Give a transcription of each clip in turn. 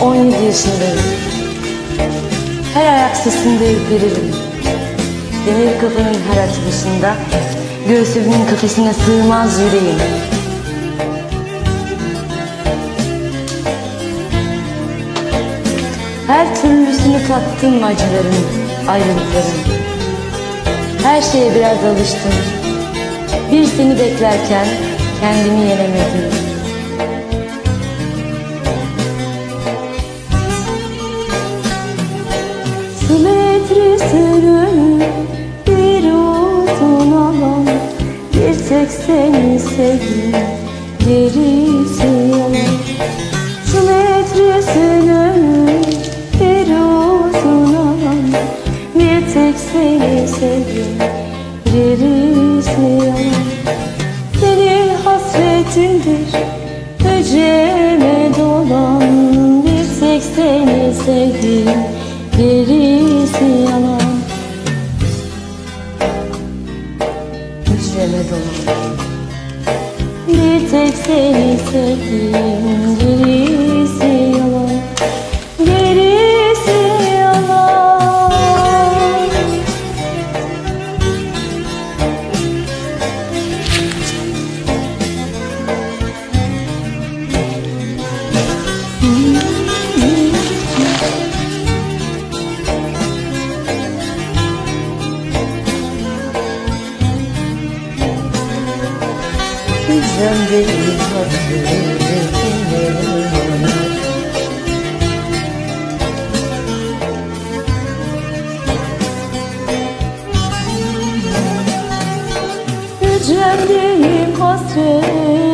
Hep 17 yaşındayım. Her ayak sesinde ürperirim. Demir kapının her açılışında göğsümün kafesine sığmaz yüreğim. Her türlüsünü tattım acıların, ayrılıkların. Her şeye biraz alıştım. Bir seni beklerken kendimi yenemedim. Gerisi Su metresinin bir uzun alan Bir tek seni sevdim. Gerisi Senin hasretindir dolan. Bir tek seni sevdim. Gerisi yalan Bir tek seni sevdim Hücrem değil hasretim Hücremdeyim hasretinle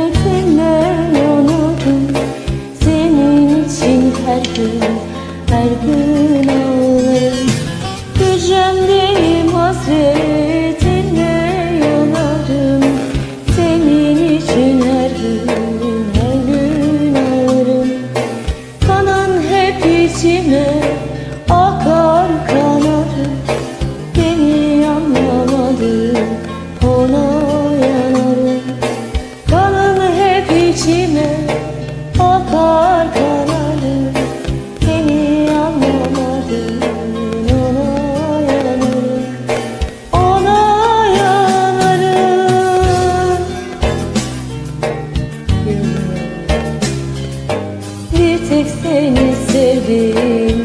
akar kanarım Beni anlamadı ona yanarım Ona yanarım. Bir tek seni sevdim